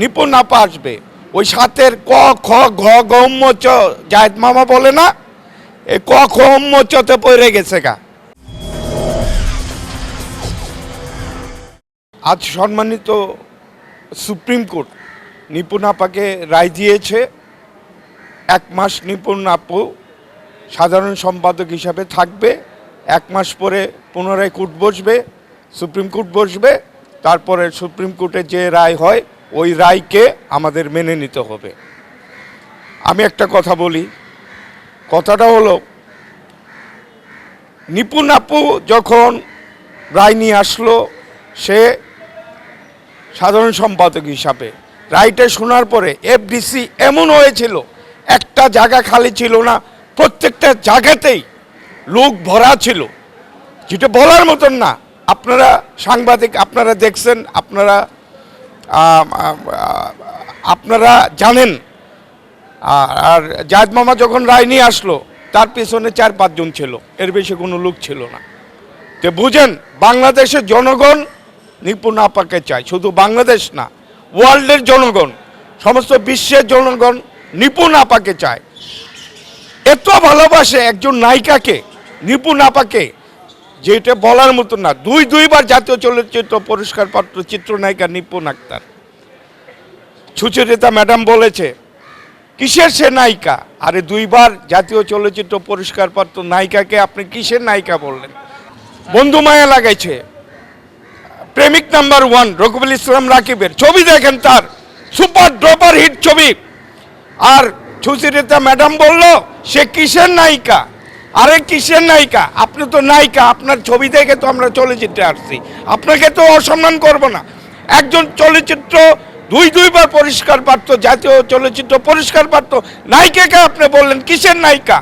নিপুণ আপা আসবে। ওই সাতের ক, খ, ঘ গম্য চ, জায়দ মামা বলে না? এই ক, খ উম্ম চতে পড়ে গেছে গা। আজ সম্মানিত সুপ্রিম কোর্ট নিপুণ আপাকে রায় দিয়েছে। এক মাস নিপুণ আপু সাধারণ সম্পাদক হিসাবে থাকবে। এক মাস পরে পুনরায় কোর্ট বসবে, সুপ্রিম কোর্ট বসবে। তারপরে সুপ্রিম কোর্টে যে রায় হয় ওই রায়কে আমাদের মেনে নিতে হবে। আমি একটা কথা বলি। কথাটা হলো, নিপুণ আপু যখন রায় নিয়ে আসলো, সে সাধারণ সম্পাদক হিসাবে, রায়টা শোনার পরে এফডিসি এমন হয়েছিল, একটা জায়গা খালি ছিল না, প্রত্যেকটা জায়গাতেই লোক ভরা ছিল। যেটা বলার মতন না। আপনারা সাংবাদিক, আপনারা দেখছেন, আপনারা আপনারা জানেন। আর- জায়দ মামা যখন রায় নিয়ে আসলো, তার পেছনে চার, পাঁচজন ছিল। এর বেশি কোনো লোক ছিল না। তো বুঝেন, বাংলাদেশের জনগণ নিপুণ আপাকে চায়। শুধু বাংলাদেশ না, ওয়ার্ল্ডের জনগণ, সমস্ত বিশ্বের জনগণ নিপুণ আপাকে চায়। এত ভালোবাসে একজন নায়িকাকে, নিপুণ আপাকে। যেটা বলার মতো না। দুই দুইবার জাতীয় চলচ্চিত্র পুরস্কার পাত্র চিত্রনায়িকা নিপুণ আক্তার। সুচরিতা ম্যাডাম বলেছে, কিসের সে নায়িকা? আরে দুইবার জাতীয় চলচ্চিত্র পুরস্কার পাত্র নায়িকাকে আপনি কিসের নায়িকা বললেন? বন্ধু মায়া লাগাইছে। প্রেমিক নাম্বার ওয়ান রকুবুল ইসলাম রাকিবের ছবি দেখেন তার, সুপার ড্রপার হিট ছবি। আর সুচরিতা ম্যাডাম বলল, সে কিসের নায়িকা? আরে কিসের নায়িকা? আপনি তো নায়িকা, আপনার ছবি দেখে তো আমরা চলচ্চিত্রে আসছি। আপনাকে তো অসম্মান করব না। একজন চলচ্চিত্র দুই দুইবার পরিষ্কার পাত্র জাতীয় চলচ্চিত্র পরিষ্কার পাত্র নায়িকাকে আপনি বললেন, কিসের নায়িকা?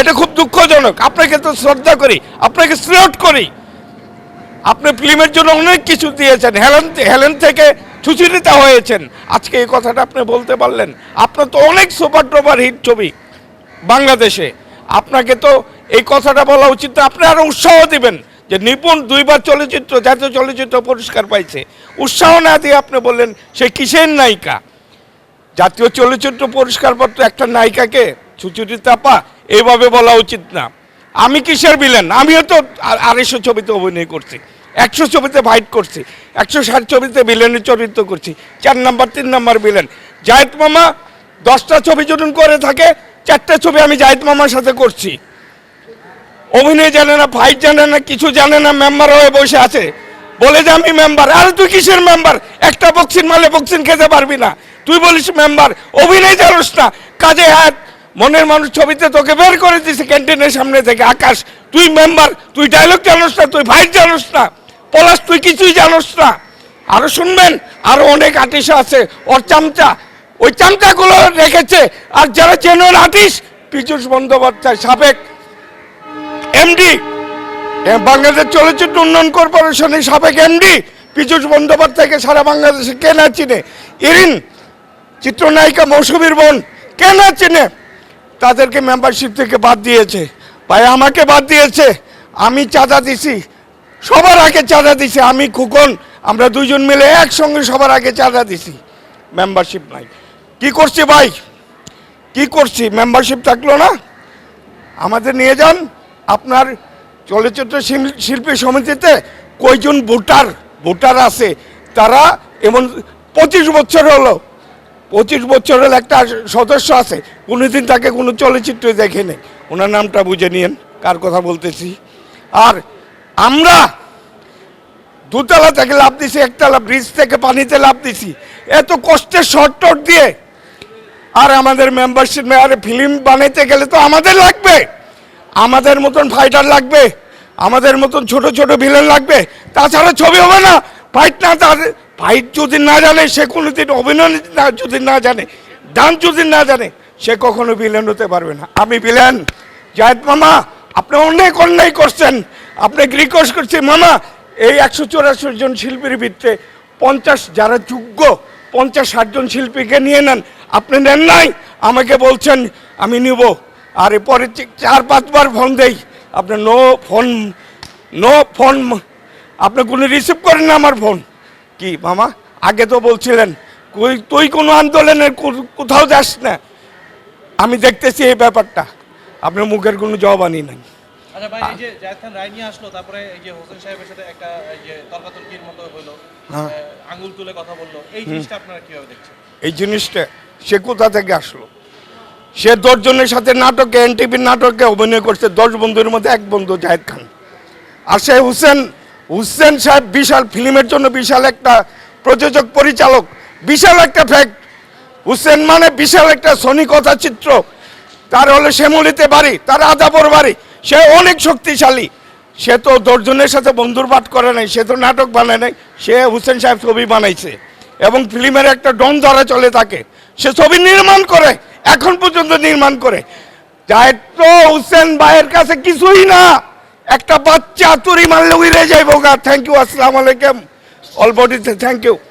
এটা খুব দুঃখজনক। আপনাকে তো শ্রদ্ধা করি, আপনাকে শ্রেয়ট করি। আপনি ফিল্মের জন্য অনেক কিছু দিয়েছেন। হেলেন হেলেন থেকে সুচরিতা হয়েছেন। আজকে এই কথাটা আপনি বলতে পারলেন। আপনার তো অনেক সুপার ড্রপার হিট ছবি বাংলাদেশে। আপনাকে তো এই কথাটা বলা উচিত না। আপনি আরও উৎসাহ দিবেন যে নিপুণ দুইবার চলচ্চিত্র, জাতীয় চলচ্চিত্র পুরস্কার পাইছে। উৎসাহ না দিয়ে আপনি বললেন, সে কিসের নায়িকা? জাতীয় চলচ্চিত্র পুরস্কার পত্র একটা নায়িকাকে সুচরিতা পা এইভাবে বলা উচিত না। আমি কিসের বিলেন আমিও তো আড়াইশো ছবিতে অভিনয় করছি, একশো ছবিতে ভাইট করছি, একশো ষাট ছবিতে বিলেনের চরিত্র করছি, চার নাম্বার, তিন নাম্বার বিলেন জায়েদ মামা দশটা ছবি যখন করে থাকে চারটা ছবি আমি জায়েদ মামার সাথে করছি। অভিনয় জানে না ফাইট জানে না, কিছু জানে না মেম্বার হয়ে বসে আছে। বলে যে আমি মেম্বার আরে তুই কিসের মেম্বার একটা বক্সিন মালে বক্সিন খেতে পারবি না। তুই বলিস মেম্বার অভিনয় জানোস না। কাজে হাত, মনের মানুষ ছবিতে তোকে বের করে দিছে ক্যান্টিনের সামনে থেকে, আকাশ। তুই মেম্বার তুই ডায়লগ জানোস না, তুই ফাইট জানোস না। পলাশ, তুই কিছুই জানোস না। আরও শুনবেন, আরও অনেক আর্টিস্ট আছে, ওর চামচা ওই চামচাগুলো রেখেছে। আর যারা জেনুয়ান আর্টিস্ট, পীযুষ বন্দ্যোপাধ্যায় সাবেক এমডি বাংলাদেশ চলচ্চিত্র উন্নয়ন কর্পোরেশনের সাবেক এমডি পীযুষ বন্দ্যোপাধ্যায়কে সারা বাংলাদেশে কে না চিনে? ইরিন, চিত্রনায়িকা মৌসুমীর বোন, কে না চিনে? তাদেরকে মেম্বারশিপ থেকে বাদ দিয়েছে। ভাই, আমাকে বাদ দিয়েছে। আমি চাঁদা দিছি। সবার আগে চাঁদা দিছি। আমি খুকন, আমরা দুজন মিলে একসঙ্গে সবার আগে চাঁদা দিছি। মেম্বারশিপ নাই। কি করছি ভাই? কি করছি? মেম্বারশিপ থাকল না? আমাদের নিয়ে যান। আপনার চলচ্চিত্র শিল- শিল্পী সমিতিতে কয়জন ভোটার ভোটার আছে? তারা এমন পঁচিশ বছর হলো। পঁচিশ বছরের একটা সদস্য আছে। কোনোদিন তাকে কোনো চলচ্চিত্র দেখেনি। ওনার নামটা বুঝে নিয়েন, কার কথা বলতেছি। আর আমরা দুতলা থেকে লাভ দিছি, একতলা ব্রিজ থেকে পানিতে লাভ দিছি। এত কষ্টের শর্ট দিয়ে আর আমাদের মেম্বারশিপ আরে ফিল্ম বানাইতে গেলে তো আমাদের লাগবে। আমাদের মতন ফাইটার লাগবে, আমাদের মতন ছোট ছোট ভিলেন লাগবে। তাছাড়া ছবি হবে না। ফাইট না তার ফাইট যদি না জানে, সে কোনোদিন অভিনয় যদি না জানে ডান্স যদি না জানে, সে কখনো ভিলেন হতে পারবে না। আমি ভিলেন জায়দ মামা, আপনি অনেক অন্যায় করছেন। আপনাকে রিকোয়েস্ট করছি মামা, এই একশো চৌরাশি জন শিল্পীর ভিত্তিতে পঞ্চাশ যারা যোগ্য, পঞ্চাশ ষাটজন শিল্পীকে নিয়ে নেন। আপনি নেন নাই? আমাকে বলছেন আমি নিব। আর এরপরে চার পাঁচবার ফোন দেই। আপনি নো ফোন নো ফোন আপনি কোনো রিসিভ করেন না আমার ফোন কি মামা? আগে তো বলছিলেন কই- তুই কোনো আন্দোলনের কোথাও যাস না। আমি দেখতেছি এই ব্যাপারটা। আপনার মুখের কোনো জবাব আনি নাই। আচ্ছা হ্যাঁ। এই জিনিসটা সে কোথা থেকে আসলো? সে দশজনের সাথে নাটকে এনটিভির নাটকে অভিনয় করছে, দশ বন্ধুর মধ্যে এক বন্ধু, জাহেদ খান। আর সে হুসেন হুসেন সাহেব বিশাল ফিল্মের জন্য বিশাল একটা প্রযোজক, পরিচালক, বিশাল একটা ফ্যাক্ট হুসেন মানে বিশাল একটা সনি কথা চিত্র। তার হলো শ্যামলিতে বাড়ি, তার আদাবর বাড়ি। সে অনেক শক্তিশালী। সে তো দশজনের সাথে বন্ধুর পাঠ করে নাই, সে তো নাটক বানায় নাই, সে হুসেন সাহেব ছবি বানাইছে। এবং ফিল্মের একটা ডন ধরা চলে থাকে সে ছবি নির্মাণ করে, এখন পর্যন্ত নির্মাণ করে। দায়িত্ব হুসেন ভাইয়ের কাছে কিছুই না। একটা বাচ্চা তুরি মারলে উড়ে যাইব গা। থ্যাংক ইউ আসসালামু আলাইকুম। অল বডিতে থ্যাংক ইউ